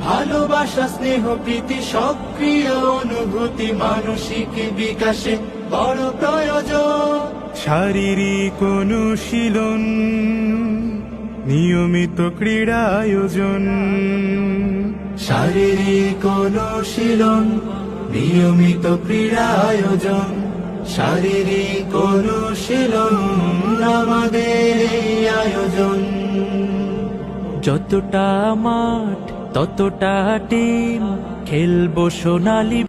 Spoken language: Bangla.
ভালোবাসা স্নেহ প্রীতি সক্রিয় অনুভূতি মানসিক বিকাশে বড় প্রয়োজন। শারীরিক অনুশীলন নিয়মিত ক্রীড়া আয়োজন। শারীরিক অনুশীলন নিয়মিত ক্রীড়া আয়োজন। শারীরিক অনুশীলন আমাদের আয়োজন। যতটা মাঠ ততটা টিম খেলব সোনালি